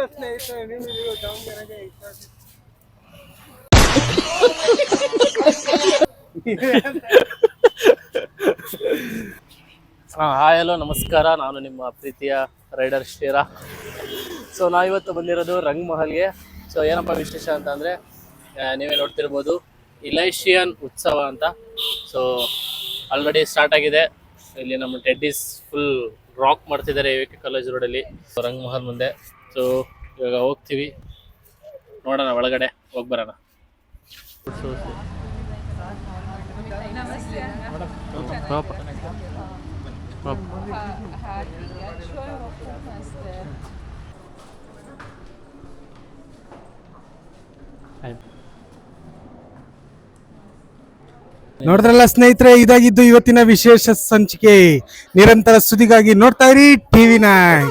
Hi, hello, ನಮಸ್ಕಾರ. ನಾನು ನಿಮ್ಮ ಪ್ರೀತಿಯ ರೈಡರ್ ಶ್ರೀರಾ. ಸೊ ನಾವಿವತ್ತು ಬಂದಿರೋದು ರಂಗ್ ಮಹಲ್ಗೆ ಸೊ ಏನಪ್ಪ ವಿಶೇಷ ಅಂತ ಅಂದರೆ ನೀವೇ ನೋಡ್ತಿರ್ಬೋದು ಇಲೈಷಿಯನ್ ಉತ್ಸವ ಅಂತ. ಸೊ ಆಲ್ರೆಡಿ ಸ್ಟಾರ್ಟ್ ಆಗಿದೆ. ಇಲ್ಲಿ ನಮ್ಮ ಟೆಡ್ಡಿಸ್ ಫುಲ್ ರಾಕ್ ಮಾಡ್ತಿದ್ದಾರೆ ಎ ಕೆ ಕಾಲೇಜ್ ರೋಡಲ್ಲಿ ರಂಗ್ ಮಹಲ್ ಮುಂದೆ. ಸೊ ಇವಾಗ ಹೋಗ್ತೀವಿ. ನೋಡೋಣ ಒಳಗಡೆ, ಹೋಗಿ ಬರೋಣ. ನೋಡಿದ್ರಲ್ಲ ಸ್ನೇಹಿತರೆ, ಇದಾಗಿದ್ದು ಇವತ್ತಿನ ವಿಶೇಷ ಸಂಚಿಕೆ. ನಿರಂತರ ಸುದ್ದಿಗಾಗಿ ನೋಡ್ತಾ ಇರಿ TV nine.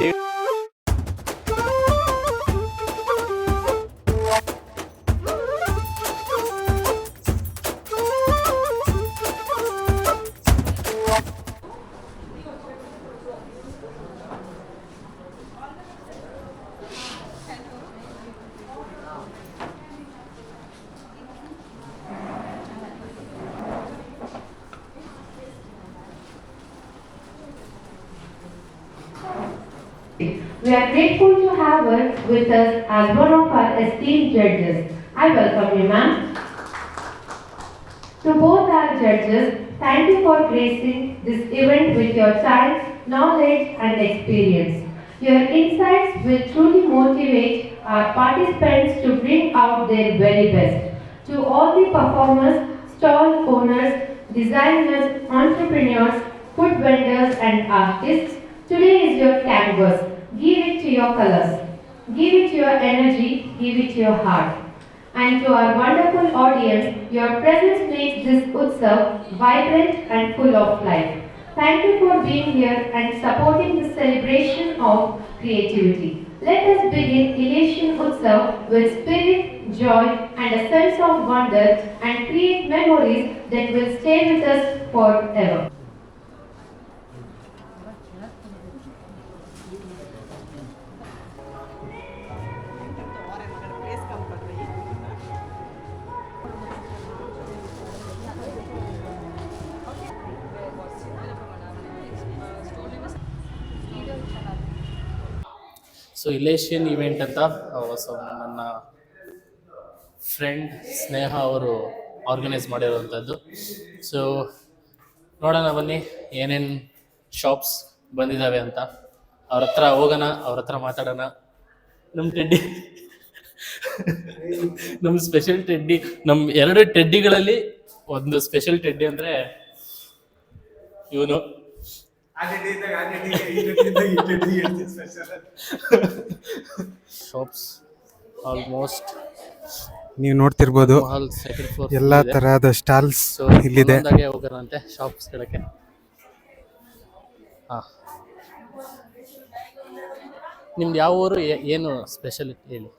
We are grateful to have her with us as one of our esteemed judges. I welcome you, ma'am. To both our judges, thank you for gracing this event with your time, knowledge, and experience. Your insights will truly motivate our participants to bring out their very best. To all the performers, stall owners, designers, entrepreneurs, food vendors, and artists, today is your canvas. Give it to your colors. Give it to your energy. Give it to your heart. And to our wonderful audience, your presence makes this Utsav vibrant and full of life. Thank you for being here and supporting the celebration of creativity. Let us begin Elation Utsav with spirit, joy, and a sense of wonder and create memories that will stay with us forever. So ಇಲೇಷಿಯನ್ event ಅಂತ so ನನ್ನ friend Sneha ಅವರು organise ಮಾಡಿರುವಂಥದ್ದು. So ನೋಡೋಣ ಬನ್ನಿ, ಏನೇನು shops ಬಂದಿದ್ದಾವೆ ಅಂತ. ಅವ್ರ ಹತ್ರ ಹೋಗೋಣ, ಅವ್ರ ಹತ್ರ ಮಾತಾಡೋಣ. ನಮ್ಮ ಟೆಡ್ಡಿ ನಮ್ಮ ಸ್ಪೆಷಲ್ ಟೆಡ್ಡಿ ನಮ್ಮ ಎರಡು ಟೆಡ್ಡಿಗಳಲ್ಲಿ ಒಂದು ಸ್ಪೆಷಲ್ ಟೆಡ್ಡಿ ಅಂದರೆ ಇವನು. ಶಾಪ್ಸ್ ಆಲ್ಮೋಸ್ಟ್ ನೀವು ನೋಡ್ತಿರ್ಬೋದು ಮಾಲ್ ಸೆಕೆಂಡ್ ಫ್ಲೋರ್ ಎಲ್ಲಾ ತರಹದ ಸ್ಟಾಲ್ಸ್ ಇಲ್ಲಿದೆ. ಹೋಗೋಣಂತೆ ಶಾಪ್ಸ್ ಗಳಕ್ಕೆ. ಹಾ. ನಿಮ್ದು ಯಾವ ಊರು ಏನು ಸ್ಪೆಷಲ್ ಹೇಳಿ?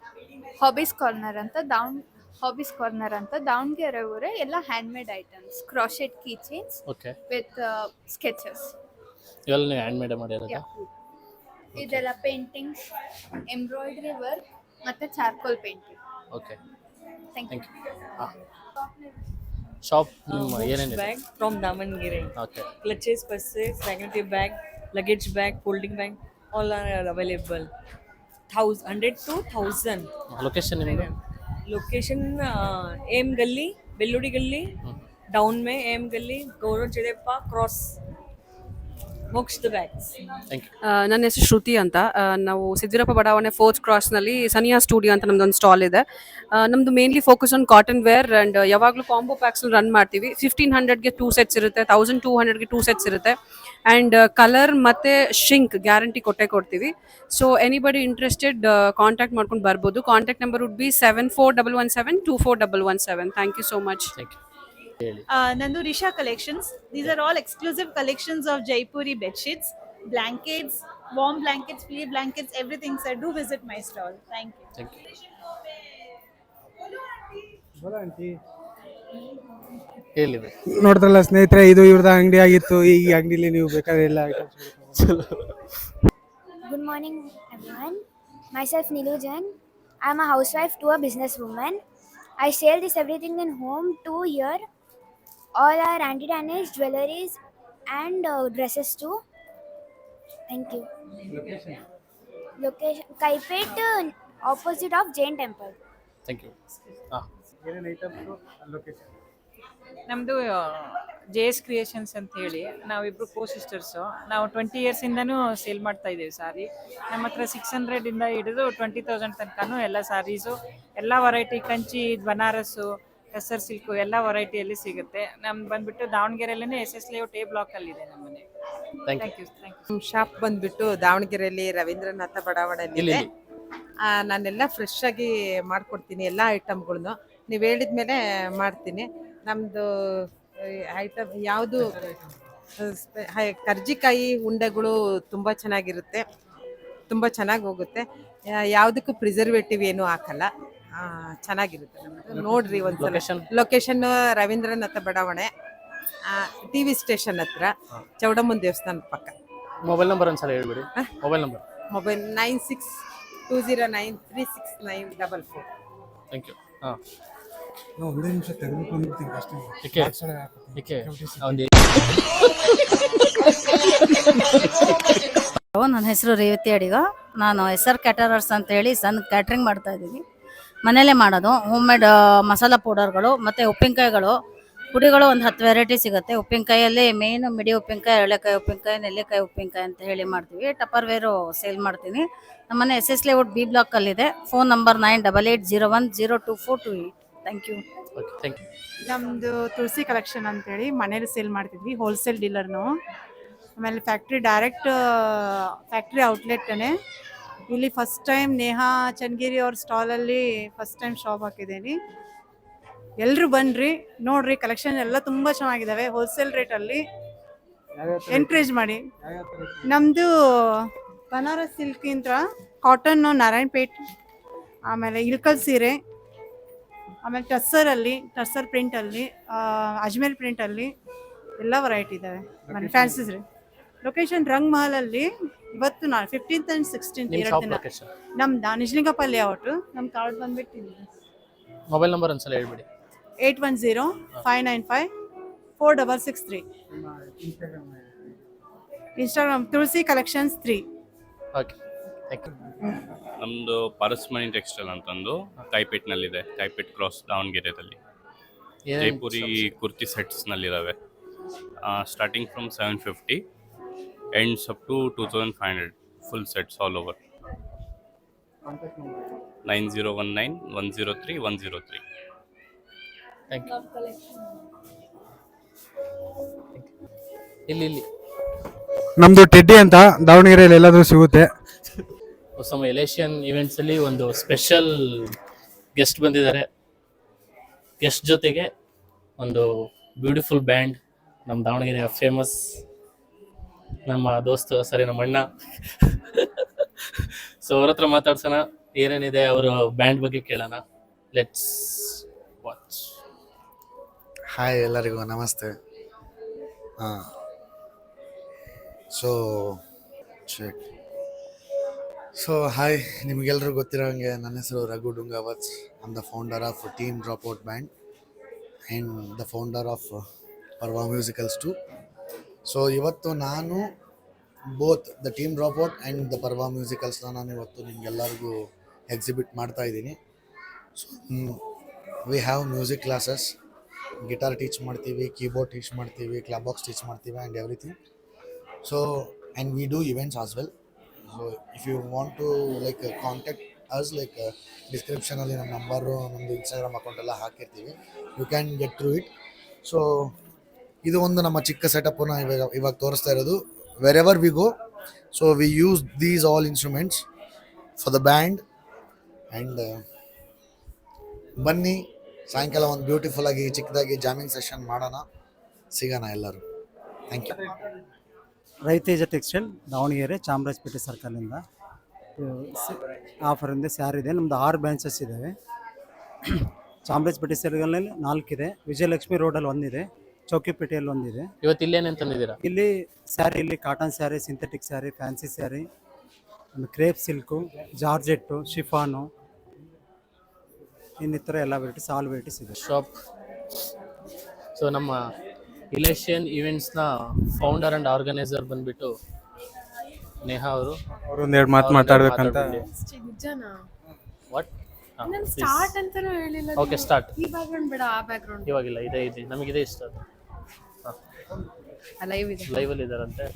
ಹಾಬೀಸ್ ಕಾರ್ನರ್ ಅಂತ ದಾವಣ್ ಹಾಬೀಸ್ ಕಾರ್ನರ್ ಅಂತ ದಾವಣಗೆರೆ ಊರೇ ಎಲ್ಲ handmade items crochet key chains okay with sketches ಇವೆಲ್ಲ ನೀವು ಹ್ಯಾಂಡ್ ಮೇಡ್ ಮಾಡಿರೋದಾ ಇದೆಲ್ಲ ಪೇಂಟಿಂಗ್ಸ್ ಎಂಬ್ರಾಯ್ಡ್ರಿ ವರ್ಕ್ ಮತ್ತೆ charcoal painting okay thank you shop ನಿಮ್ಮ ಏನೇನಿದೆ bag from Damangere. ಓಕೆ Clutches, purses, magnetic bag, luggage bag, folding bag, all are available. Thousand, hundred to thousand. Location Location uh, AM Gully, Belludi Gully, down में AM Gully, Gaurav Jadepa cross. Thank you ah, ನನ್ನ ಹೆಸರು ಶ್ರುತಿ ಅಂತ. ಆ, ನಾವು ಸಿದ್ದಿರಪ್ಪ ಬಡಾವಣೆ fourth ಕ್ರಾಸ್ನಲ್ಲಿ Saniya studio ಅಂತ ನಮ್ದೊಂದು stall ಇದೆ. ಆ, ನಮ್ದು mainly focus on cotton wear and ಯಾವಾಗಲೂ ಕಾಂಬೋ ಪ್ಯಾಕ್ಸ್ ರನ್ ಮಾಡ್ತೀವಿ. ಫಿಫ್ಟೀನ್ ಹಂಡ್ರೆಡ್ಗೆ ಟೂ ಸೆಟ್ಸ್ ಇರುತ್ತೆ ತೌಸಂಡ್ ಟೂ ಹಂಡ್ರೆಡ್ಗೆ ಟೂ ಸೆಟ್ಸ್ ಇರುತ್ತೆ. ಆ್ಯಂಡ್ ಕಲರ್ ಮತ್ತು ಶಿಂಕ್ ಗ್ಯಾರಂಟಿ ಕೊಟ್ಟೆ ಕೊಡ್ತೀವಿ. ಸೊ ಎನಿಬಡಿ ಇಂಟ್ರೆಸ್ಟೆಡ್ ಕಾಂಟ್ಯಾಕ್ಟ್ ಮಾಡ್ಕೊಂಡು ಬರ್ಬೋದು. Contact number would be seven four double one seven two four double one seven thank you so much thank you ನಂದು Risha collections these are all exclusive collections of Jaipuri bedsheets blankets warm blankets fleece blankets everything sir do visit my stall thank you thank you ನೋಡ್ತಾರಲ್ಲ ಸ್ನೇಹಿತರೆ ಇದು ಇವ್ರದ ಅಂಗಡಿ ಆಗಿತ್ತು. ಈ ಅಂಗಡಿಲಿ ನೀವು ಬೇಕಾದ್ರೆ ಎಲ್ಲ good morning everyone myself ನಿಲೂಜನ್ I am a housewife to a business women I sale this everything in home two year All are anti-damage jewelries and uh, dresses too. Thank you. Location. Kaipet, uh, opposite of Jain Temple. Thank you ಹಾಂ ನಮ್ಮದು J S creations ಅಂತ ಹೇಳಿ. ನಾವಿಬ್ರು co sisters ನಾವು twenty ಇಯರ್ಸಿಂದನೂ sale ಮಾಡ್ತಾ ಇದ್ದೀವಿ ಸಾರಿ ನಮ್ಮ ಹತ್ರ ಸಿಕ್ಸ್ ಹಂಡ್ರೆಡಿಂದ ಹಿಡಿದು ಟ್ವೆಂಟಿ ತೌಸಂಡ್ ತನಕನೂ ಎಲ್ಲ ಸಾರೀಸು ಎಲ್ಲ ವೆರೈಟಿ ಕಂಚಿ ಬನಾರಸ್ಸು ಟಸರ್ ಸಿಲ್ಕು ಎಲ್ಲ ವೆರೈಟಿಯಲ್ಲಿ ಸಿಗುತ್ತೆ. ನಮ್ ಬಂದ್ಬಿಟ್ಟು ದಾವಣಗೆರೆಯಲ್ಲೇ ಎಸ್ ಎಸ್ ಲೇಔಟ್ ಎ ಬ್ಲಾಕಲ್ಲಿದೆ ನಮ್ಮ ಮನೆ thank thank you thank you ನಮ್ಮ ಶಾಪ್ ಬಂದ್ಬಿಟ್ಟು ದಾವಣಗೆರೆಯಲ್ಲಿ ರವೀಂದ್ರನಾಥ ಬಡಾವಣೆಯಲ್ಲಿ ಇಲ್ಲಿ, ಇದೆ ನಾನೆಲ್ಲ ಫ್ರೆಶ್ ಆಗಿ ಮಾಡ್ಕೊಡ್ತೀನಿ ಎಲ್ಲ ಐಟಮ್ಗಳನ್ನು ನೀವು ಹೇಳಿದ್ಮೇಲೆ ಮಾಡ್ತೀನಿ. ನಮ್ಮದು ಐಟಮ್ ಯಾವುದು ಕರ್ಜಿಕಾಯಿ ಉಂಡೆಗಳು ತುಂಬ ಚೆನ್ನಾಗಿರುತ್ತೆ. ತುಂಬ ಚೆನ್ನಾಗಿ ಹೋಗುತ್ತೆ. ಯಾವುದಕ್ಕೂ ಪ್ರಿಸರ್ವೇಟಿವ್ ಏನೂ ಹಾಕಲ್ಲ. ಚೆನ್ನಾಗಿರುತ್ತೆ ನಮ್ಮದು ನೋಡ್ರಿ ಒಂದ್ಸಲ. ಲೊಕೇಶನ್ ಲೊಕೇಶನ್ ರವೀಂದ್ರನಾಥ ಬಡಾವಣೆ. ಟಿ ವಿ ಸ್ಟೇಷನ್ ಹತ್ರ ಚೌಡಮ್ಮನ್ ದೇವಸ್ಥಾನ ಪಕ್ಕ. ಮೊಬೈಲ್ ನಂಬರ್ ಒಂದ್ಸಲ ಹೇಳ್ಬಿಡಿ. Mobile number mobile nine six two zero nine three six nine double four thank you ಹಾಂ. ಒಂದೇ ನಿಮಿಷ ತೆಗೆದುಕೊಂಡಿರ್ತೀನಿ ಅಷ್ಟೇ. ಏಕೆ? ಏಕೆ? ಒಂದು ನನ್ನ ಹೆಸರು ರೇವತಿ ಅಡಿಗ. ನಾನು ಎಸ್ ಆರ್ ಕ್ಯಾಟರರ್ಸ್ ಅಂತ ಹೇಳಿ ಸಣ್ಣ ಕ್ಯಾಟ್ರಿಂಗ್ ಮಾಡ್ತಾ ಇದ್ದೀನಿ. ಮನೇಲೇ ಮಾಡೋದು. ಹೋಮ್ ಮೇಡ್ ಮಸಾಲ ಪೌಡರ್ಗಳು ಮತ್ತು ಉಪ್ಪಿನಕಾಯಿಗಳು. ಪುಡಿಗಳು ಒಂದು ಹತ್ತು ವೆರೈಟಿ ಸಿಗುತ್ತೆ. ಉಪ್ಪಿನಕಾಯಲ್ಲಿ ಮೇಯ್ನು ಮಿಡಿ ಉಪ್ಪಿನಕಾಯಿ ಎಳೆಕಾಯಿ ಉಪ್ಪಿನಕಾಯಿ ನೆಲ್ಲಿಕಾಯಿ ಉಪ್ಪಿನಕಾಯಿ ಅಂತ ಹೇಳಿ ಮಾಡ್ತೀವಿ. ಟಪ್ಪರ್ ವೇರು ಸೇಲ್ ಮಾಡ್ತೀನಿ. ನಮ್ಮನೆ S S layout B ಬ್ಲಾಕಲ್ಲಿದೆ phone number nine double eight zero one zero two four two eight thank you okay thank you ನಮ್ಮದು ತುಳಸಿ ಕಲೆಕ್ಷನ್ ಅಂತೇಳಿ ಮನೇಲಿ ಸೇಲ್ ಮಾಡ್ತಿದ್ವಿ ಹೋಲ್ಸೇಲ್ ಡೀಲರ್ನು ಆಮೇಲೆ ಫ್ಯಾಕ್ಟ್ರಿ ಡೈರೆಕ್ಟ್ ಫ್ಯಾಕ್ಟ್ರಿ ಔಟ್ಲೆಟ್ಟೇ ಇಲ್ಲಿ ಫಸ್ಟ್ ಟೈಮ್ ನೇಹಾ ಚನ್ನಗಿರಿ ಅವ್ರ ಸ್ಟಾಲಲ್ಲಿ first time shop ಹಾಕಿದ್ದೀನಿ. ಎಲ್ಲರೂ ಬನ್ನಿರಿ ನೋಡ್ರಿ ಕಲೆಕ್ಷನ್ ಎಲ್ಲ ತುಂಬ ಚೆನ್ನಾಗಿದ್ದಾವೆ ಹೋಲ್ಸೇಲ್ ರೇಟಲ್ಲಿ ಎನ್ಕರೇಜ್ ಮಾಡಿ. ನಮ್ಮದು ಬನಾರಸ್ ಸಿಲ್ಕ್ ಕಾಟನ್ ಕಾಟನ್ನು ನಾರಾಯಣಪೇಟ್ ಆಮೇಲೆ ಇಳ್ಕಲ್ ಸೀರೆ ಆಮೇಲೆ ಟಸ್ಸರಲ್ಲಿ ಟಸ್ಸರ್ ಪ್ರಿಂಟಲ್ಲಿ ಅಜ್ಮೇರ್ ಪ್ರಿಂಟಲ್ಲಿ ಎಲ್ಲ ವೆರೈಟಿ ಇದ್ದಾವೆ ಫ್ಯಾನ್ಸೀಸ್ ರೀ ಲೊಕೇಶನ್ ರಂಗ್ ಮಹಲಲ್ಲಿ ಇವತ್ತು ನಾ ಫಿಫ್ಟೀನ್ತ್ ಆ್ಯಂಡ್ ಸಿಕ್ಸ್ಟೀನ್ತ್ ನಿಮ್ಮ ಎರಡು ಶಾಪ್ ದಿನ. ಲೊಕೇಶನ್ ನಮ್ದು ನಿಜ್ಲಿಂಗಪ್ಪ ಲೇಔಟು ನಮ್ಮ ಕಾರ್ಡ್ ಬಂದ್ಬಿಟ್ಟು ಮೊಬೈಲ್ ನಂಬರ್ ಒಂದ್ಸಲ ಹೇಳ್ಬಿಡಿ. Eight one zero five nine five four double six three. Instagram Tulsi collections three okay thank you ನಮ್ಮದು ಪರಸ್ಮಣಿ ಟೆಕ್ಸ್ಟೈಲ್ ಅಂತಂದು ಕಾಯಿಪೇಟ್ನಲ್ಲಿದೆ ಕೈಪೇಟ್ ಕ್ರಾಸ್ ದಾವಣಗೆರೆದಲ್ಲಿ. Jaipuri kurti ಸೆಟ್ಸ್ನಲ್ಲಿದ್ದಾವೆ starting from seven fifty ends up to two thousand five hundred full sets all over nine zero one nine one zero three one zero three thank you ಇಲ್ಲಿ ಇಲ್ಲಿ ನಮ್ದು teddy ಅಂತ ದಾವಣಗೆರೆಯಲ್ಲಿ ಎಲ್ಲಾದರೂ ಸಿಗುತ್ತೆ. ಹೊಸ ಎಲೇಶಿಯನ್ ಇವೆಂಟ್ಸ್ ಅಲ್ಲಿ ಒಂದು ಸ್ಪೆಷಲ್ ಗೆಸ್ಟ್ ಬಂದಿದ್ದಾರೆ. ಗೆಸ್ಟ್ ಜೊತೆಗೆ ಒಂದು ಬ್ಯೂಟಿಫುಲ್ ಬ್ಯಾಂಡ್ ನಮ್ಮ ದಾವಣಗೆರೆಯ ಫೇಮಸ್ ನಮ್ಮ ದೋಸ್ತು, ಸರಿ ನಮ್ಮ ಅಣ್ಣ. ಸೊ ಅವ್ರ ಹತ್ರ ಮಾತಾಡ್ಸೋಣ. ಏನೇನಿದೆ ಅವರು ಬ್ಯಾಂಡ್ ಬಗ್ಗೆ ಕೇಳೋಣ. ಲೆಟ್ಸ್ ವಾಚ್ ಹಾಯ್ ಎಲ್ಲರಿಗೂ, ನಮಸ್ತೆ. ಹಾಂ. ಸೊ ಚೆಕ್ ಸೊ ಹಾಯ್ ನಿಮಗೆಲ್ಲರೂ ಗೊತ್ತಿರೋ ಹಾಗೆ ನನ್ನ ಹೆಸರು Raghu Dungavat. Am the founder of team drop out band and the founder of Parva musicals too so ಇವತ್ತು ನಾನು both the team drop out and the Parva ಮ್ಯೂಸಿಕಲ್ಸ್ನ ನಾನು ಇವತ್ತು ನಿಮಗೆಲ್ಲರಿಗೂ ಎಕ್ಸಿಬಿಟ್ ಮಾಡ್ತಾ ಇದ್ದೀನಿ. So we have music classes guitar teach ಮಾಡ್ತೀವಿ keyboard teach ಮಾಡ್ತೀವಿ club box teach ಮಾಡ್ತೀವಿ and everything so and we do events as well so if you want to like contact us like ಡಿಸ್ಕ್ರಿಪ್ಷನಲ್ಲಿ ನಮ್ಮ number ನಮ್ಮದು Instagram ಅಕೌಂಟೆಲ್ಲ ಹಾಕಿರ್ತೀವಿ. You can get through it so ಇದು ಒಂದು ನಮ್ಮ ಚಿಕ್ಕ ಸೆಟಪ್ಪನ್ನು ಇವಾಗ ಇವಾಗ ತೋರಿಸ್ತಾ ಇರೋದು. Wherever we go so we use these all instruments for the band and ಬನ್ನಿ, ಸಾಯಂಕಾಲ ಒಂದು ಬ್ಯೂಟಿಫುಲ್ ಆಗಿ, ಚಿಕ್ಕದಾಗಿ ಜಾಮಿಂಗ್ ಸೆಷನ್ ಮಾಡೋಣ. ಸಿಗೋಣ ಎಲ್ಲರೂ. Thank you Raiteja textile Davanagere, Chamarajpet ಸರ್ಕಲಿಂದ ಆಫರಿಂದ ಸ್ಯಾರಿ ಇದೆ ನಮ್ಮದು ಆರು ಬ್ರಾಂಚಸ್ ಇದ್ದಾವೆ ಚಾಮರಾಜಪೇಟೆ ಸರ್ಕಲ್ನಲ್ಲಿ ನಾಲ್ಕಿದೆ. ವಿಜಯಲಕ್ಷ್ಮಿ ರೋಡಲ್ಲಿ ಒಂದಿದೆ. ಚೌಕಿಪೇಟೆಯಲ್ಲಿ ಒಂದಿದೆ. ಇವತ್ತು ಇಲ್ಲೇನೇನು ತಂದಿದ್ದೀರಾ? ಇಲ್ಲಿ ಸ್ಯಾರಿ ಇಲ್ಲಿ cotton sari synthetic sari fancy sari ಒಂದು ಕ್ರೇಪ್ ಸಿಲ್ಕು ಜಾರ್ಜೆಟ್ಟು ಶಿಫಾನು ಇನ್ನಿತರ ಎಲ್ಲ ವೆರೈಟೀಸ್ ಆಲ್ ವೆರೈಟೀಸ್ ಇದೆ. ಶಾಪ್ ಸೊ ನಮ್ಮ ಇಲೆಕ್ಷನ್ ಈವೆಂಟ್ಸ್ನ ಫೌಂಡರ್ ಆ್ಯಂಡ್ ಆರ್ಗನೈಸರ್ ಬಂದ್ಬಿಟ್ಟು ನೇಹಾ ಅವರು. ಅವ್ರು ಒಂದೆರಡು ಮಾತು ಮಾತಾಡಬೇಕಂತ. ವಾಟ್ ಸ್ಟಾರ್ಟ್ ಅಂತಾನೂ ಹೇಳಿಲ್ಲ ಓಕೆ ಸ್ಟಾರ್ಟ್ ಈ ಬ್ಯಾಕ್ಗ್ರೌಂಡ್ ಬೇಡ ಆ ಬ್ಯಾಕ್ಗ್ರೌಂಡ್ ಇವಾಗಿಲ್ಲ ಇದೇ ಇದೆ. ನಮಗಿದೆ ಇಷ್ಟ ಲೈವ್ ಇದೆ. ಅಲ್ಲಿ ಇದ್ದಾರಂತೆ?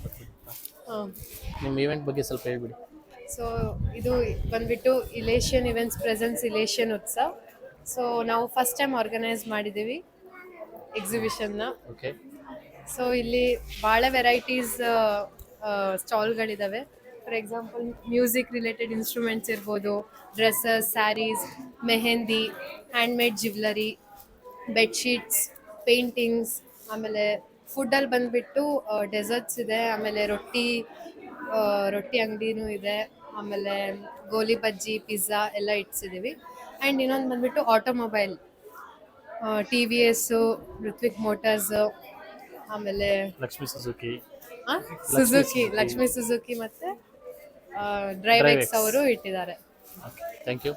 ನಿಮ್ಮ ಇವೆಂಟ್ ಬಗ್ಗೆ ಸ್ವಲ್ಪ ಹೇಳ್ಬಿಡಿ. ಸೊ ಇದು ಬಂದ್ಬಿಟ್ಟು ಇಲೇಷಿಯನ್ ಇವೆಂಟ್ಸ್ ಪ್ರೆಸೆನ್ಸ್ ಇಲೇಷನ್ ಉತ್ಸವ. ಸೊ ನಾವು ಫಸ್ಟ್ ಟೈಮ್ ಆರ್ಗನೈಸ್ ಮಾಡಿದ್ದೀವಿ ಎಕ್ಸಿಬಿಷನ್ನ ಓಕೆ ಸೊ ಇಲ್ಲಿ ಭಾಳ varieties ಸ್ಟಾಲ್ಗಳಿದ್ದಾವೆ for example music related instruments ಇರ್ಬೋದು dresses saris mehndi handmade jewellery bedsheets paintings ಆಮೇಲೆ ಫುಡ್ಡಲ್ಲಿ ಬಂದ್ಬಿಟ್ಟು ಡೆಸರ್ಟ್ಸ್ ಇದೆ ಆಮೇಲೆ ರೊಟ್ಟಿ ರೊಟ್ಟಿ ಅಂಗಡಿನೂ ಇದೆ ಆಮೇಲೆ ಗೋಲಿ ಬಜ್ಜಿ ಪಿಜ್ಜಾ ಎಲ್ಲ ಇಟ್ಸಿದ್ದೀವಿ ಆ್ಯಂಡ್ ಇನ್ನೊಂದು ಬಂದ್ಬಿಟ್ಟು automobile T V S Ritvik motors ಆಮೇಲೆ Lakshmi Suzuki Suzuki Lakshmi Suzuki ಮತ್ತೆ ಡ್ರೈವ್ ಎಕ್ಸ್ ಅವರು ಇಟ್ಟಿದ್ದಾರೆ. ಥ್ಯಾಂಕ್ ಯು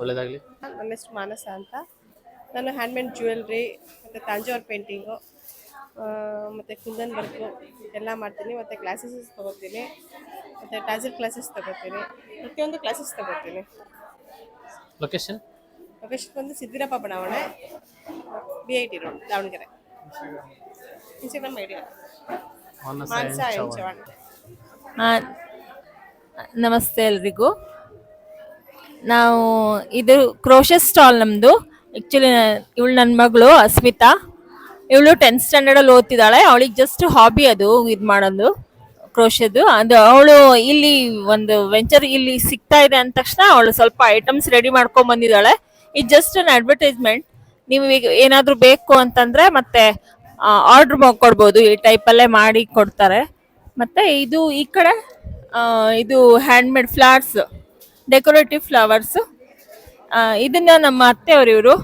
ಒಳ್ಳೇದಾಗಲಿ. ನನ್ನ ಹೆಸರು ಮಾನಸ ಅಂತ. ನಾನು ಹ್ಯಾಂಡ್ಮೇಡ್ ಜ್ಯುವೆಲ್ರಿ ಮತ್ತು ತಾಂಜಾವೂರ್ ಪೇಂಟಿಂಗು ಮತ್ತು ಕುಂದನ್ ವರ್ಕು ಎಲ್ಲ ಮಾಡ್ತೀನಿ ಮತ್ತು ಕ್ಲಾಸಸ್ ತೊಗೋತೀನಿ ಮತ್ತು ಟಾಜರ್ ಕ್ಲಾಸಸ್ ತೊಗೋತೀನಿ ಪ್ರತಿಯೊಂದು ಕ್ಲಾಸಸ್ ತೊಗೋತೀನಿ. ಲೊಕೇಶನ್ ಲೊಕೇಶನ್ ಬಂದು ಸಿದ್ದಿರಪ್ಪ ಬಡಾವಣೆ B I T road Davanagere. Instagram I D Manasa N N Chavan. Chavan ನಮಸ್ತೆ ಎಲ್ರಿಗೂ. ನಾವು ಇದು ಕ್ರೋಶಸ್ ಸ್ಟಾಲ್ ನಮ್ಮದು ಆ್ಯಕ್ಚುಲಿ ಇವಳು ನನ್ನ ಮಗಳು ಅಸ್ಮಿತಾ. ಇವಳು ಟೆಂತ್ ಸ್ಟ್ಯಾಂಡರ್ಡಲ್ಲಿ ಓದ್ತಿದ್ದಾಳೆ. ಅವಳಿಗೆ ಜಸ್ಟ್ ಹಾಬಿ ಅದು, ಇದು ಮಾಡೋದು, ಕ್ರೋಶದ್ದು. ಅದು ಅವಳು ಇಲ್ಲಿ ಒಂದು ವೆಂಚರ್ ಇಲ್ಲಿ ಸಿಗ್ತಾ ಇದೆ ಅಂದ ತಕ್ಷಣ ಅವಳು ಸ್ವಲ್ಪ ಐಟಮ್ಸ್ ರೆಡಿ ಮಾಡ್ಕೊಂಡ್ ಬಂದಿದ್ದಾಳೆ. ಇದು ಜಸ್ಟ್ ಅನ್ ಅಡ್ವರ್ಟೈಸ್ಮೆಂಟ್ ನೀವು ಏನಾದರೂ ಬೇಕು ಅಂತಂದ್ರೆ ಮತ್ತೆ ಆರ್ಡರ್ ಮಾಡ್ಕೊಡ್ಬೋದು ಈ ಟೈಪಲ್ಲೇ ಮಾಡಿ ಕೊಡ್ತಾರೆ. ಮತ್ತೆ ಇದು ಈ ಕಡೆ ಇದು ಹ್ಯಾಂಡ್ಮೇಡ್ ಫ್ಲವರ್ಸ್ ಡೆಕೋರೇಟಿವ್ ಫ್ಲವರ್ಸ್ ಇದನ್ನ ನಮ್ಮ ಅತ್ತೆಯವರು ಇವರು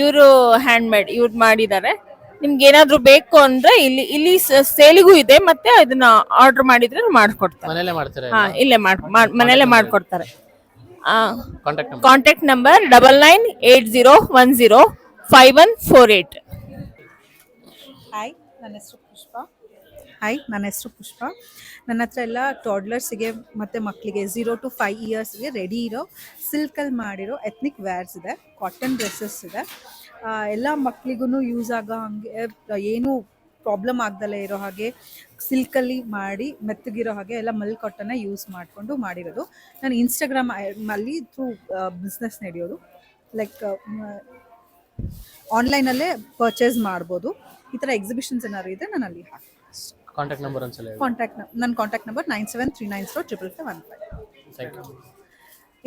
ಇವರು ಹ್ಯಾಂಡ್ಮೇಡ್ ಇವ್ರು ಮಾಡಿದ್ದಾರೆ. ನಿಮ್ಗೆ ಏನಾದ್ರು ಬೇಕು ಅಂದ್ರೆ ಇಲ್ಲಿ ಇಲ್ಲಿ ಸೇಲಿಗೂ ಇದೆ ಮತ್ತೆ ಇದನ್ನ ಆರ್ಡರ್ ಮಾಡಿದ್ರೆ ಮಾಡ್ಕೊಡ್ತಾರೆ. ಮನೇಲೆ ಮಾಡ್ತೀರಾ ಹಾ ಇಲ್ಲೇ ಮಾಡ್ ಮಾಡ್ಕೊಡ್ತಾರೆ. Contact number contact number double nine eight zero one zero five one four eight hi ನನ್ನ ಹೆಸರು ಪುಷ್ಪ. ಹಾಯ್ ನನ್ನ ಹೆಸರು ಪುಷ್ಪ. ನನ್ನ ಹತ್ರ ಎಲ್ಲ ಟಾಡ್ಲರ್ಸಿಗೆ ಮತ್ತು ಮಕ್ಕಳಿಗೆ ಝೀರೋ ಟು ಫೈವ್ ಇಯರ್ಸ್ಗೆ ರೆಡಿ ಇರೋ ಸಿಲ್ಕಲ್ಲಿ ಮಾಡಿರೋ ಎತ್ನಿಕ್ ವೇರ್ಸ್ ಇದೆ ಕಾಟನ್ ಡ್ರೆಸ್ಸಸ್ ಇದೆ. ಎಲ್ಲ ಮಕ್ಕಳಿಗೂ ಯೂಸ್ ಆಗೋ ಹಾಗೆ ಏನೂ ಪ್ರಾಬ್ಲಮ್ ಆಗ್ದಲೇ ಇರೋ ಹಾಗೆ ಸಿಲ್ಕಲ್ಲಿ ಮಾಡಿ ಮೆತ್ತಗಿರೋ ಹಾಗೆ ಎಲ್ಲ ಮಲ್ ಕಾಟನ್ನ ಯೂಸ್ ಮಾಡಿಕೊಂಡು ಮಾಡಿರೋದು. ನಾನು ಇನ್ಸ್ಟಾಗ್ರಾಮ್ ಅಲ್ಲಿ ಥ್ರೂ ಬಿಸ್ನೆಸ್ ನಡೆಯೋದು. ಲೈಕ್ ಆನ್ಲೈನಲ್ಲೇ ಪರ್ಚೇಸ್ ಮಾಡ್ಬೋದು. ಈ ಥರ ಎಕ್ಸಿಬಿಷನ್ಸ್ ಏನಾದ್ರು ಇದ್ರೆ ನಾನು ಅಲ್ಲಿ ಹಾಕ್ತೀನಿ. ಕಾಂಟ್ಯಾಕ್ಟ್ ನಂಬರ್ ಒಂದ್ಸಲ ಕಾಂಟ್ಯಾಕ್ಟ್ ನನ್ನ contact number nine seven three nine four triple five one five thank you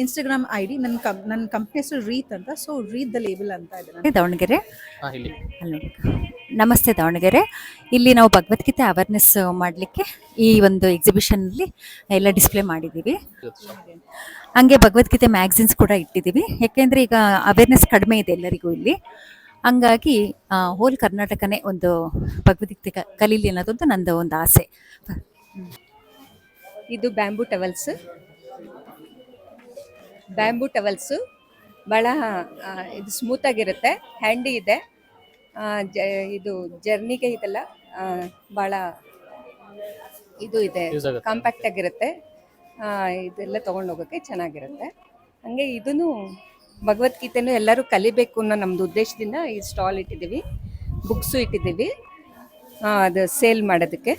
Instagram I D ನನ್ನ ಕಂ ನನ್ನ ಕಂಪ್ನಿ ಹೆಸರು ರೀತ್ ಅಂತ ಸೊ ರೀತ್ ದ ಲೇಬಲ್ ಅಂತ ಇದೆ ದಾವಣಗೆರೆ. ಅಲ್ಲಿ. ನಮಸ್ತೆ ದಾವಣಗೆರೆ. ಇಲ್ಲಿ ನಾವು ಭಗವದ್ಗೀತೆ ಅವೇರ್ನೆಸ್ ಮಾಡಲಿಕ್ಕೆ ಈ ಒಂದು ಎಕ್ಸಿಬಿಷನಲ್ಲಿ ಎಲ್ಲ ಡಿಸ್ಪ್ಲೇ ಮಾಡಿದ್ದೀವಿ. ಹಂಗೆ ಭಗವದ್ಗೀತೆ ಮ್ಯಾಗ್ಝಿನ್ಸ್ ಕೂಡ ಇಟ್ಟಿದ್ದೀವಿ. ಯಾಕೆಂದರೆ ಈಗ ಅವೇರ್ನೆಸ್ ಕಡಿಮೆ ಇದೆ ಎಲ್ಲರಿಗೂ ಇಲ್ಲಿ. ಹಂಗಾಗಿ ಹೋಲ್ ಕರ್ನಾಟಕನೇ ಒಂದು ಭಗವದ್ಗೀತೆ ಕಲೀಲಿ ಅನ್ನೋದೊಂದು ನಂದು ಒಂದು ಆಸೆ. ಇದು ಬ್ಯಾಂಬೂ ಟವಲ್ಸ್ ಬ್ಯಾಂಬೂ ಟವಲ್ಸು ಭಾಳ ಇದು ಸ್ಮೂತಾಗಿರುತ್ತೆ ಹ್ಯಾಂಡಿ ಇದೆ. ಜ ಇದು ಜರ್ನಿಗೆ ಇದೆಲ್ಲ ಭಾಳ ಇದು ಇದೆ ಕಾಂಪ್ಯಾಕ್ಟ್ ಆಗಿರುತ್ತೆ. ಇದೆಲ್ಲ ತೊಗೊಂಡು ಹೋಗೋಕ್ಕೆ ಚೆನ್ನಾಗಿರುತ್ತೆ. ಹಾಗೆ ಇದೂ ಭಗವದ್ಗೀತೆನೂ ಎಲ್ಲರೂ ಕಲಿಬೇಕು ಅನ್ನೋ ನಮ್ಮದು ಉದ್ದೇಶದಿಂದ ಈ ಸ್ಟಾಲ್ ಇಟ್ಟಿದ್ದೀವಿ ಬುಕ್ಸು ಇಟ್ಟಿದ್ದೀವಿ. ಅದು ಸೇಲ್ ಮಾಡೋದಕ್ಕೆ.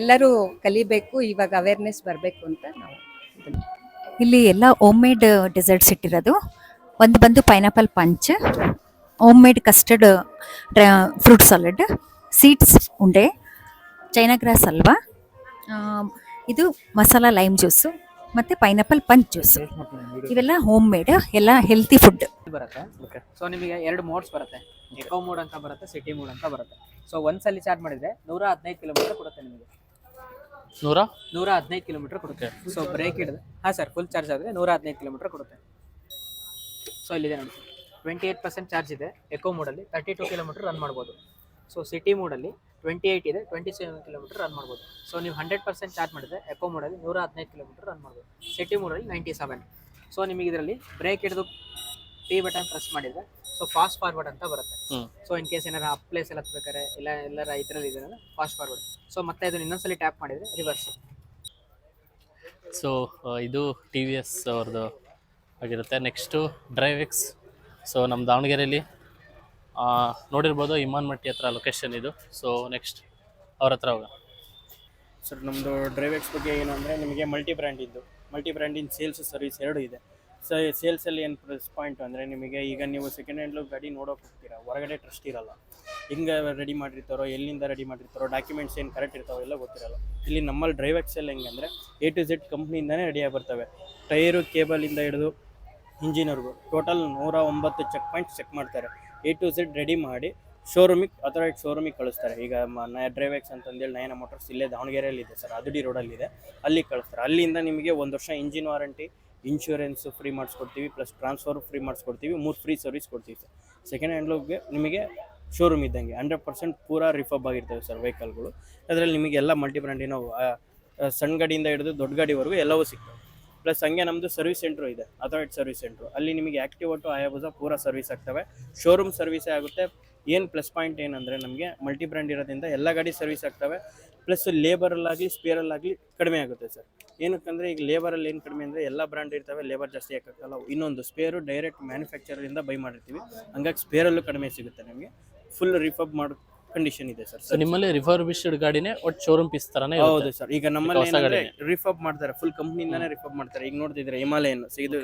ಎಲ್ಲರೂ ಕಲಿಬೇಕು ಇವಾಗ ಅವೇರ್ನೆಸ್ ಬರಬೇಕು ಅಂತ ನಾವು ಇದನ್ನ ಇಲ್ಲಿ ಎಲ್ಲ ಮೇಡ್ ಡೆಸರ್ಟ್ಸ್ ಇಟ್ಟಿರೋದು. ಒಂದು ಬಂದು pineapple punch homemade custard fruit salad seeds ಉಂಡೆ ಚೈನಾ ಗ್ರಾಸ್ ಹಲ್ವಾ ಇದು ಮಸಾಲ ಲೈಮ್ ಜ್ಯೂಸು ಮತ್ತು ಪೈನಾಪಲ್ ಪಂಚ್ ಜ್ಯೂಸು ಇವೆಲ್ಲ ಹೋಮ್ ಮೇಡ್ ಎಲ್ಲ ಹೆಲ್ತಿ ಫುಡ್ ಬರುತ್ತೆ. ಸೊ ನಿಮಗೆ ಎರಡು ಮೋಡ್ಸ್ ಬರುತ್ತೆ. ಎಕೋ ಮೋಡ್ ಅಂತ ಬರುತ್ತೆ ಸಿಟಿ ಮೋಡ್ ಅಂತ ಬರುತ್ತೆ. ಸೊ ಒಂದ್ಸಲಿ ಚಾರ್ಜ್ ಮಾಡಿದ್ರೆ ನೂರ ಹದಿನೈದು ಕಿಲೋಮೀಟರ್ ಕೊಡುತ್ತೆ ನಿಮಗೆ. ನೂರ? ನೂರ ಹದಿನೈದು ಕಿಲೋಮೀಟರ್ ಕೊಡುತ್ತೆ. ಸೊ ಬ್ರೇಕ್ ಹಿಡಿದು. ಹಾಂ ಸರ್ ಫುಲ್ ಚಾರ್ಜ್ ಆದರೆ ನೂರ ಹದಿನೈದು ಕಿಲೋಮೀಟರ್ ಕೊಡುತ್ತೆ. ಸೊ ಇಲ್ಲಿದೆ ನೋಡಿ. ಟ್ವೆಂಟಿ ಏಯ್ಟ್ ಪರ್ಸೆಂಟ್ ಚಾರ್ಜ್ ಇದೆ. ಎಕೋ ಮೋಡಲ್ಲಿ ತರ್ಟಿ ಟು ಕಿಲೋಮೀಟರ್ ರನ್ ಮಾಡ್ಬೋದು. ಸೊ ಸಿಟಿ ಮೋಡಲ್ಲಿ ಟ್ವೆಂಟಿ ಏಯ್ಟ್ ಇದೆ ಟ್ವೆಂಟಿ ಸೆವೆನ್ ಕಿಲೋಮೀಟರ್ ರನ್ ಮಾಡ್ಬೋದು. ಸೊ ನೀವು ಹಂಡ್ರೆಡ್ ಪರ್ಸೆಂಟ್ ಚಾರ್ಜ್ ಮಾಡಿದ್ರೆ ಎಕೋ ಮೋಡಲ್ಲಿ ನೂರ ಹದಿನೈದು ಕಿಲೋಮೀಟರ್ ರನ್ ಮಾಡ್ಬೋದು. ಸಿಟಿ ಮೋಡಲ್ಲಿ ನೈಂಟಿ ಸೆವೆನ್ ಸೊ ನಿಮಗೆ ಇದರಲ್ಲಿ ಬ್ರೇಕ್ ಹಿಡಿದು ಟಿ ಬಟನ್ ಪ್ರೆಸ್ ಮಾಡಿದರೆ ಸೊ ಫಾಸ್ಟ್ ಫಾರ್ವರ್ಡ್ ಅಂತ ಬರುತ್ತೆ. ಸೊ ಇನ್ ಕೇಸ್ ಏನಾರ ಅಪ್ ಪ್ಲೇಸ್ ಎಲ್ಲ ಹತ್ಬೇಕಾರೆ ಇಲ್ಲ ಎಲ್ಲರ ಇದರಲ್ಲಿ ಇದೆ ಫಾಸ್ಟ್ ಫಾರ್ವರ್ಡ್ ಸೊ ಮತ್ತೆ ಇದನ್ನ ಇನ್ನೊಂದ್ಸಲಿ ಟ್ಯಾಪ್ ಮಾಡಿದ್ರೆ ರಿವರ್ಸ್ ಸೊ ಇದು ಟಿ ವಿ ಎಸ್ ಅವ್ರದ್ದು ಆಗಿರುತ್ತೆ. ನೆಕ್ಸ್ಟು ಡ್ರೈವ್ ಎಕ್ಸ್ ಸೊ ನಮ್ಮ ದಾವಣಗೆರೆಯಲ್ಲಿ ಆ, ನೋಡಿರ್ಬೋದು ಇಮಾನ್ ಮಟ್ಟಿ ಹತ್ರ ಲೊಕೇಶನ್ ಇದು. ಸೊ ನೆಕ್ಸ್ಟ್ ಅವ್ರ ಹತ್ರ ಹೋಗ ಸರ್ ನಮ್ಮದು ಡ್ರೈವ್ ಎಕ್ಸ್ ಬಗ್ಗೆ ಏನು ಅಂದರೆ ನಿಮಗೆ ಮಲ್ಟಿ ಬ್ರ್ಯಾಂಡ್ ಇದ್ದು ಮಲ್ಟಿ ಬ್ರ್ಯಾಂಡಿನ ಸೇಲ್ಸ್ ಸರ್ವಿಸ್ ಎರಡು ಇದೆ. ಸೊ ಸೇಲ್ಸಲ್ಲಿ ಏನು ಪ್ಲಸ್ ಪಾಯಿಂಟ್ ಅಂದರೆ ನಿಮಗೆ ಈಗ ನೀವು ಸೆಕೆಂಡ್ ಹ್ಯಾಂಡ್ಲು ಗಾಡಿ ನೋಡೋಕೆ ಹೋಗ್ತೀರಾ? ಹೊರಗಡೆ ಟ್ರಸ್ಟ್ ಇರಲ್ಲ. ಹಿಂಗೆ ರೆಡಿ ಮಾಡಿರ್ತಾರೋ, ಎಲ್ಲಿಂದ ರೆಡಿ ಮಾಡಿರ್ತಾರೋ ಡಾಕ್ಯುಮೆಂಟ್ಸ್ ಏನು ಕರೆಕ್ಟ್ ಇರ್ತಾವೋ ಎಲ್ಲ ಗೊತ್ತಿರಲ್ಲ. ಇಲ್ಲಿ ನಮ್ಮಲ್ಲಿ ಡ್ರೈವ್ ಹೆಂಗೆ ಅಂದರೆ ಎ ಟು ಝೆಡ್ ಕಂಪ್ನಿಯಿಂದನೇ ರೆಡಿಯಾಗಿ ಬರ್ತವೆ ಟೈರು ಕೇಬಲಿಂದ ಹಿಡಿದು ಇಂಜಿನ್ವರೆಗೂ ಟೋಟಲ್ ನೂರ ಒಂಬತ್ತು ಚೆಕ್ ಪಾಯಿಂಟ್ಸ್ ಚೆಕ್ ಮಾಡ್ತಾರೆ. ಎ ಟು ಝೆಡ್ ರೆಡಿ ಮಾಡಿ ಶೋರೂಮಿಗೆ ಅಥರೈಟ್ ಶೋರೂಮಿಗೆ ಕಳಿಸ್ತಾರೆ. ಈಗ ಡ್ರೈವ್ ಎಕ್ಸ್ ಅಂತಂದೇಳಿ ನಯನ ಮೋಟರ್ಸ್ ಇಲ್ಲೇ ದಾವಣಗೆರೆಯಲ್ಲಿ ಇದೆ ಸರ್ ಅದುಡಿ ರೋಡಲ್ಲಿದೆ ಅಲ್ಲಿ ಕಳಿಸ್ತಾರೆ. ಅಲ್ಲಿಂದ ನಿಮಗೆ ಒಂದು ವರ್ಷ ಇಂಜಿನ್ ವಾರಂಟಿ ಇನ್ಶೂರೆನ್ಸು ಫ್ರೀ ಮಾಡಿಸ್ಕೊಡ್ತೀವಿ ಪ್ಲಸ್ ಟ್ರಾನ್ಸ್ಫರ್ ಫ್ರೀ ಮಾಡಿಸ್ಕೊಡ್ತೀವಿ, ಮೂರು ಫ್ರೀ ಸರ್ವಿಸ್ ಕೊಡ್ತೀವಿ ಸರ್ ಸೆಕೆಂಡ್ ಹ್ಯಾಂಡ್ಲುಗೆ ನಿಮಗೆ ಶೋರೂಮ್ ಇದ್ದಂಗೆ ಹಂಡ್ರೆಡ್ ಪರ್ಸೆಂಟ್ ಪೂರ ರಿಫಬ್ ಆಗಿರ್ತವೆ ಸರ್ ವೆಹಿಕಲ್ಗಳು ಅದರಲ್ಲಿ ನಿಮಗೆ ಎಲ್ಲ ಮಲ್ಟಿ ಬ್ರ್ಯಾಂಡಿನ ಸಣ್ಣ ಗಾಡಿಯಿಂದ ಹಿಡಿದು ದೊಡ್ಡ ಗಾಡಿವರೆಗೂ ಎಲ್ಲವೂ ಸಿಗ್ತವೆ. ಪ್ಲಸ್ ಹಂಗೆ ನಮ್ಮದು ಸರ್ವಿಸ್ ಸೆಂಟ್ರು ಇದೆ ಅಥಾರಿಟ್ ಸರ್ವಿಸ್ ಸೆಂಟ್ರು ಅಲ್ಲಿ ನಿಮಗೆ ಆ್ಯಕ್ಟಿವ್ ಟು ಆಯಾಬುಸ ಪೂರಾ ಸರ್ವಿಸ್ ಆಗ್ತವೆ. ಶೋರೂಮ್ ಸರ್ವಿಸೇ ಆಗುತ್ತೆ ಏನು ಪ್ಲಸ್ ಪಾಯಿಂಟ್ ಏನಂದರೆ ನಮಗೆ ಮಲ್ಟಿ ಬ್ರ್ಯಾಂಡ್ ಇರೋದ್ರಿಂದ ಎಲ್ಲ ಗಾಡಿ ಸರ್ವಿಸ್ ಆಗ್ತವೆ. ಪ್ಲಸ್ ಲೇಬರಲ್ಲಾಗಲಿ ಸ್ಪೇರಲ್ಲಾಗಲಿ ಕಡಿಮೆ ಆಗುತ್ತೆ ಸರ್ ಏನಕ್ಕಂದರೆ ಈಗ ಲೇಬರಲ್ಲಿ ಏನು ಕಡಿಮೆ ಅಂದರೆ ಎಲ್ಲ ಬ್ರ್ಯಾಂಡ್ ಇರ್ತವೆ ಲೇಬರ್ ಜಾಸ್ತಿ ಹಾಕೋಕ್ಕಲ್ಲ ಇನ್ನೊಂದು ಸ್ಪೇರು ಡೈರೆಕ್ಟ್ ಮ್ಯಾನುಫ್ಯಾಕ್ಚರಿಂದ ಬೈ ಮಾಡಿರ್ತೀವಿ. ಹಂಗಾಗಿ ಸ್ಪೇರಲ್ಲೂ ಕಡಿಮೆ ಸಿಗುತ್ತೆ ನಮಗೆ. ಫುಲ್ ರಿಫಬ್ ಮಾಡೋ ಕಂಡೀಷನ್ ಇದೆ ಸರ್ ಸೊ ನಿಮ್ಮಲ್ಲಿ ರಿಫರ್ಬಿಶ್ಡ್ ಗಾಡಿನೇ ಒಟ್ ಶೋರೂಮ್ ಪೀಸ್ ತರಾನೇ ಹೌದು ಸರ್ ಈಗ ನಮ್ಮಲ್ಲಿ ರಿಫರ್ಬ್ ಏನಂದ್ರೆ ರಿಫಬ್ ಮಾಡ್ತಾರೆ ಫುಲ್ ಕಂಪ್ನಿಯಿಂದಾನೇ ರಿಫಬ್ ಮಾಡ್ತಾರೆ. ಈಗ ನೋಡ್ತಿದ್ರೆ ಹಿಮಾಲಯನ್ ಇದು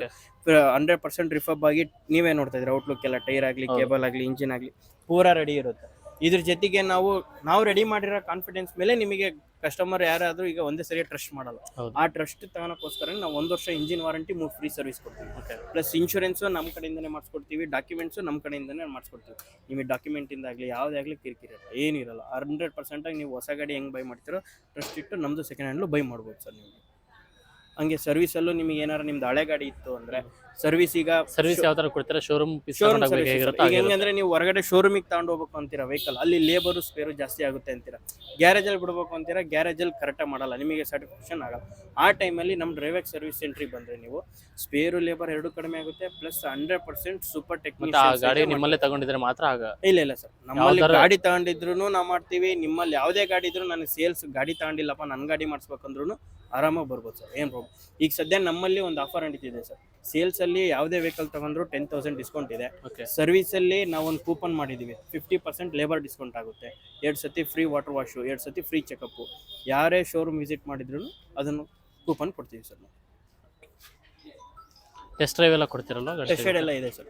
ಹಂಡ್ರೆಡ್ ಪರ್ಸೆಂಟ್ ರಿಫರ್ಬ್ ಆಗಿ ನೀವೇ ನೋಡ್ತಾ ಇದ್ರೆ ಔಟ್ಲುಕ್ ಎಲ್ಲ ಟೈರ್ ಆಗಲಿ ಕೇಬಲ್ ಆಗಲಿ ಇಂಜಿನ್ ಆಗಲಿ ಪೂರಾ ರೆಡಿ ಇರುತ್ತೆ. ಇದ್ರ ಜೊತೆಗೆ ನಾವು ನಾವು ರೆಡಿ ಮಾಡಿರೋ ಕಾನ್ಫಿಡೆನ್ಸ್ ಮೇಲೆ ನಿಮಗೆ ಕಸ್ಟಮರ್ ಯಾರಾದರೂ ಈಗ ಒಂದೇ ಸರಿ ಟ್ರಸ್ಟ್ ಮಾಡಲ್ಲ. ಆ ಟ್ರಸ್ಟ್ ತಗೋಕೋಸ್ಕರ ನಾವು ಒಂದು ವರ್ಷ ಇಂಜಿನ್ ವಾರಂಟಿ ಮೂರು ಫ್ರೀ ಸರ್ವಿಸ್ ಕೊಡ್ತೀವಿ. ಪ್ಲಸ್ ಇನ್ಶೂರೆನ್ಸು ನಮ್ಮ ಕಡೆಯಿಂದನೇ ಮಾಡಿಸ್ಕೊಡ್ತೀವಿ ಡಾಕ್ಯುಮೆಂಟ್ಸು ನಮ್ಮ ಕಡೆಯಿಂದನೇ ಮಾಡಿಸ್ಕೊಡ್ತೀವಿ. ನಿಮಗೆ ಡಾಕ್ಯುಮೆಂಟಿಂದ ಆಗಲಿ ಯಾವುದೇ ಆಗಲಿ ಕಿರಿಕಿರಿ ಇರಲ್ಲ. ಏನಿರಲ್ಲ ಹಂಡ್ರೆಡ್ ಪರ್ಸೆಂಟಾಗಿ ನೀವು ಹೊಸ ಗಾಡಿ ಹೆಂಗೆ ಬೈ ಮಾಡ್ತೀರೋ ಟ್ರಸ್ಟ್ ಇಟ್ಟು ನಮ್ಮದು ಸೆಕೆಂಡ್ ಹ್ಯಾಂಡ್ಲು ಬೈ ಮಾಡ್ಬೋದು ಸರ್ ನೀವು ಹಂಗೆ ಸರ್ವಿಸಲ್ಲೂ ನಿಮಗೆ ಏನಾರ ನಿಮ್ದು ಹಳೆ ಗಾಡಿ ಇತ್ತು ಅಂದ್ರೆ ಸರ್ವಿಸ್ ಈಗ ಸರ್ವಿಸ್ ಯಾವ ತರ ಕೊಡ್ತಾರೆ? ಶೋರೂಮ್ ಶೋರೂಮ್ ಈಗ ಹೆಂಗಂದ್ರೆ ನೀವು ಹೊರಗಡೆ ಶೋರೂಮಿಗೆ ತಗೊಂಡು ಹೋಗ್ಬೇಕು ಅಂತೀರಾ ವೆಹಿಕಲ್ ಅಲ್ಲಿ ಲೇಬರ್ ಸ್ಪೇರು ಜಾಸ್ತಿ ಆಗುತ್ತೆ ಅಂತೀರಾ? ಗ್ಯಾರೇಜ್ ಅಲ್ಲಿ ಬಿಡ್ಬೇಕು ಅಂತೀರಾ? ಗ್ಯಾರೇಜ್ ಅಲ್ಲಿ ಕರೆಕ್ಟ್ ಮಾಡಲ್ಲ. ನಿಮಗೆ ಸ್ಯಾಟಿಸ್ಫ್ಯಾಕ್ಷನ್ ಆಗಲ್ಲ. ಆ ಟೈಮಲ್ಲಿ ನಮ್ಮ ಡ್ರೈವರ್ ಸರ್ವಿಸ್ ಸೆಂಟ್ರಿಗೆ ಬಂದ್ರೆ ನೀವು ಸ್ಪೇರು ಲೇಬರ್ ಎರಡು ಕಡಿಮೆ ಆಗುತ್ತೆ ಪ್ಲಸ್ ಹಂಡ್ರೆಡ್ ಪರ್ಸೆಂಟ್ ಸೂಪರ್ ಗಾಡಿ ಟೆಕ್ನಿಕ್ ನಿಮ್ಮಲ್ಲೇ ತಗೊಂಡಿದ್ರೆ ಮಾತ್ರ ಆಗ ಇಲ್ಲ ಇಲ್ಲ ಸರ್. ನಮ್ಮಲ್ಲಿ ಗಾಡಿ ತಗೊಂಡಿದ್ರು ನಾವು ಮಾಡ್ತೀವಿ ನಿಮ್ಮಲ್ಲಿ ಯಾವುದೇ ಗಾಡಿ ಇದ್ರು ನನಗೆ ಸೇಲ್ಸ್ ಗಾಡಿ ತಗೊಂಡಿಲ್ಲಪ್ಪ ನನ್ನ ಗಾಡಿ ಮಾಡಿಸ್ಬೇಕಂದ್ರೂ ಆರಾಮಾಗಿ ಬರ್ಬೋದು ಸರ್ ಏನು ಪ್ರಾಬ್ಲಮ್ ಈಗ ಸದ್ಯ ನಮ್ಮಲ್ಲಿ ಒಂದು ಆಫರ್ ನಡೀತಿದೆ ಸರ್. ಸೇಲ್ಸಲ್ಲಿ ಯಾವುದೇ ವೆಹಿಕಲ್ ತಗೊಂಡ್ರು ಟೆನ್ ತೌಸಂಡ್ ಡಿಸ್ಕೌಂಟ್ ಇದೆ. ಸರ್ವಿಸ್ ಅಲ್ಲಿ ನಾವು ಒಂದು ಕೂಪನ್ ಮಾಡಿದ್ದೀವಿ ಫಿಫ್ಟಿ ಪರ್ಸೆಂಟ್ ಲೇಬರ್ ಡಿಸ್ಕೌಂಟ್ ಆಗುತ್ತೆ. ಎರಡು ಸತಿ ಫ್ರೀ ವಾಟರ್ ವಾಶು ಎರಡು ಸತಿ ಫ್ರೀ ಚೆಕಪ್ಪು ಯಾರೇ ಶೋರೂಮ್ ವಿಸಿಟ್ ಮಾಡಿದ್ರು ಅದನ್ನು ಕೂಪನ್ ಕೊಡ್ತೀವಿ ಸರ್ ನಾವು. ಟೆಸ್ಟ್ ಡ್ರೈವ್ ಎಲ್ಲ ಕೊಡ್ತಿರಲ್ಲ ಟೆಸ್ಟ್ ರೈಡ್ ಎಲ್ಲ ಇದೆ ಸರ್.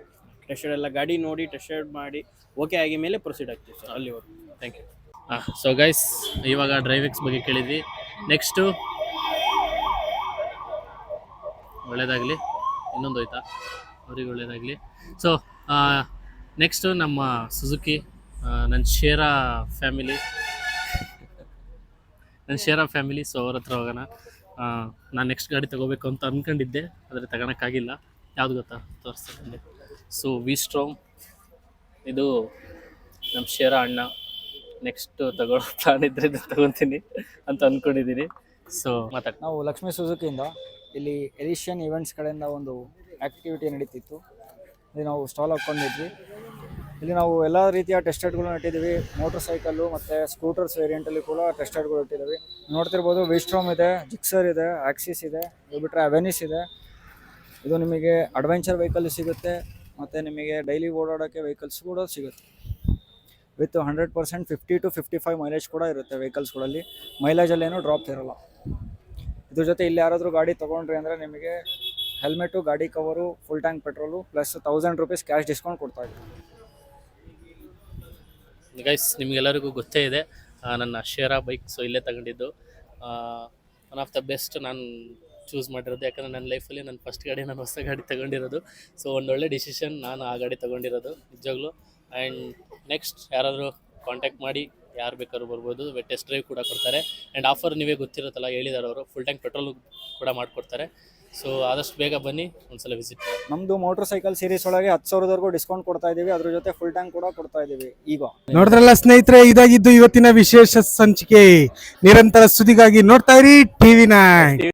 ಟೆಸ್ಟ್ ಶೇಡ್ ಎಲ್ಲ ಗಾಡಿ ನೋಡಿ ಟೆಸ್ಟ್ ಶೇಡ್ ಮಾಡಿ ಓಕೆ ಆಗಿ ಮೇಲೆ ಪ್ರೊಸೀಡ್ ಆಗ್ತೀವಿ ಸರ್ ಅಲ್ಲಿವರೆಗೂ. ಥ್ಯಾಂಕ್ ಯು ಹಾಂ ಸೊ ಗೈಸ್ ಇವಾಗ ಡ್ರೈವಿಂಗ್ಸ್ ಬಗ್ಗೆ ಕೇಳಿದ್ವಿ. ನೆಕ್ಸ್ಟು ಒಳ್ಳೇದಾಗಲಿ. ಇನ್ನೊಂದು ಹೋಯ್ತಾ? ಅವ್ರಿಗೆ ಒಳ್ಳೇದಾಗಲಿ. ಸೊ ನೆಕ್ಸ್ಟು ನಮ್ಮ ಸುಜುಕಿ ನನ್ನ ಶೇರಾ ಫ್ಯಾಮಿಲಿ ನನ್ನ ಶೇರಾ ಫ್ಯಾಮಿಲಿ ಸೊ ಅವ್ರ ಹತ್ರ ಹೋಗೋಣ. ನಾನು ನೆಕ್ಸ್ಟ್ ಗಾಡಿ ತೊಗೋಬೇಕು ಅಂತ ಅಂದ್ಕೊಂಡಿದ್ದೆ ಆದರೆ ತಗೋಳಕ್ಕಾಗಿಲ್ಲ ಯಾವ್ದು ಗೊತ್ತಾ? ತೋರಿಸ್ತೀನಿ. ಸೊ ವಿ ಸ್ಟ್ರೋಮ್ ಇದು ನಮ್ಮ ಶೇರಾ ಅಣ್ಣ. ನೆಕ್ಸ್ಟ್ ತಗೊಳ್ಳೋ ಪ್ಲಾನ್ ಇದ್ರೆ ತಗೊತೀನಿ ಅಂತ ಅಂದ್ಕೊಂಡಿದ್ದೀನಿ ಸೊ ಮಾತಾಡಿ. ನಾವು ಲಕ್ಷ್ಮೀ ಸುಜುಕಿಯಿಂದ ಇಲ್ಲಿ ಎಲಿಷಿಯನ್ ಇವೆಂಟ್ಸ್ ಕಡೆಯಿಂದ ಒಂದು ಆ್ಯಕ್ಟಿವಿಟಿ ನಡೀತಿತ್ತು. ಇಲ್ಲಿ ನಾವು ಸ್ಟಾಲ್ ಹಾಕ್ಕೊಂಡಿದ್ವಿ ಇಲ್ಲಿ ನಾವು ಎಲ್ಲ ರೀತಿಯ ಟೆಸ್ಟೆಡ್ಗಳು ಇಟ್ಟಿದ್ದೀವಿ ಮೋಟರ್ ಸೈಕಲ್ಲು ಮತ್ತು ಸ್ಕೂಟರ್ಸ್ ವೇರಿಯಂಟಲ್ಲಿ ಕೂಡ ಟೆಸ್ಟೆಡ್ಗಳು ಇಟ್ಟಿದ್ದೀವಿ. ನೋಡ್ತಿರ್ಬೋದು ವಿಸ್ಟ್ರೋಮ್ ಇದೆ ಜಿಕ್ಸರ್ ಇದೆ ಆಕ್ಸಿಸ್ ಇದೆ, ಇದು ಬಿಟ್ಟರೆ ಅವೆನಿಸ್ ಇದೆ. ಇದು ನಿಮಗೆ ಅಡ್ವೆಂಚರ್ ವೆಹಿಕಲ್ ಸಿಗುತ್ತೆ. ಮತ್ತು ನಿಮಗೆ ಡೈಲಿ ಓಡಾಡೋಕ್ಕೆ ವೆಹಿಕಲ್ಸ್ ಕೂಡ ಸಿಗುತ್ತೆ. With hundred percent fifty to fifty five mileage ಕೂಡ ಇರುತ್ತೆ ವೆಹಿಕಲ್ಸ್ಗಳಲ್ಲಿ ಮೈಲೇಜಲ್ಲೇನೂ ಡ್ರಾಪ್ ಇರೋಲ್ಲ. ಇದ್ರ ಜೊತೆ ಇಲ್ಲಿ ಯಾರಾದರೂ ಗಾಡಿ ತೊಗೊಂಡ್ರಿ ಅಂದರೆ ನಿಮಗೆ ಹೆಲ್ಮೆಟು ಗಾಡಿ cover full tank petrol plus thousand rupees cash discount ಕೊಡ್ತಾ ಇದ್ದೀವಿ. ಗೈಸ್ ನಿಮಗೆಲ್ಲರಿಗೂ ಗೊತ್ತೇ ಇದೆ ನನ್ನ ಶೇರಾ ಬೈಕ್ ಸೊ ಇಲ್ಲೇ ತಗೊಂಡಿದ್ದು. ಒನ್ ಆಫ್ ದ ಬೆಸ್ಟ್ ನಾನು ಚೂಸ್ ಮಾಡಿರೋದು, ಯಾಕಂದರೆ ನನ್ನ ಲೈಫಲ್ಲಿ ನನ್ನ ಫಸ್ಟ್ ಗಾಡಿ ನಾನು ಹೊಸ ಗಾಡಿ ತಗೊಂಡಿರೋದು. ಸೊ ಒಂದೊಳ್ಳೆ ಡಿಸಿಷನ್ ನಾನು ಆ ಗಾಡಿ ತಗೊಂಡಿರೋದು, ನಿಜವಾಗ್ಲೂ. ಆ್ಯಂಡ್ ನೆಕ್ಸ್ಟ್ ಯಾರಾದರೂ ಕಾಂಟ್ಯಾಕ್ಟ್ ಮಾಡಿ ಯಾರು ಬೇಕಾದ್ರೂ ಬರ್ಬೋದು ಟೆಸ್ಟ್ ಡ್ರೈವ್ ಕೂಡ ಕೊಡ್ತಾರೆ. ಆ್ಯಂಡ್ ಆಫರ್ ನೀವೇ ಗೊತ್ತಿರುತ್ತಲ್ಲ ಹೇಳಿದಾರೆ ಅವರು. ಫುಲ್ ಟ್ಯಾಂಕ್ ಪೆಟ್ರೋಲ್ ಕೂಡ ಮಾಡಿಕೊಡ್ತಾರೆ. ಸೊ ಆದಷ್ಟು ಬೇಗ ಬನ್ನಿ ಒಂದ್ಸಲ ವಿಸಿಟ್ ನಮ್ದು ನಮ್ಮದು ಮೋಟರ್ ಸೈಕಲ್ ಸೀರೀಸ್ ಒಳಗೆ ಹತ್ತು ಸಾವಿರದವರೆಗೂ ಡಿಸ್ಕೌಂಟ್ ಕೊಡ್ತಾ ಇದ್ದೀವಿ ಅದ್ರ ಜೊತೆ ಫುಲ್ ಟ್ಯಾಂಕ್ ಕೂಡ ಕೊಡ್ತಾ ಇದೀವಿ. ಈಗ. ನೋಡಿದ್ರಲ್ಲ ಸ್ನೇಹಿತರೆ ಇದಾಗಿದ್ದು ಇವತ್ತಿನ ವಿಶೇಷ ಸಂಚಿಕೆ. ನಿರಂತರ ಸುದ್ದಿಗಾಗಿ ನೋಡ್ತಾ ಇರಿ ಟಿವಿ ನೈನ್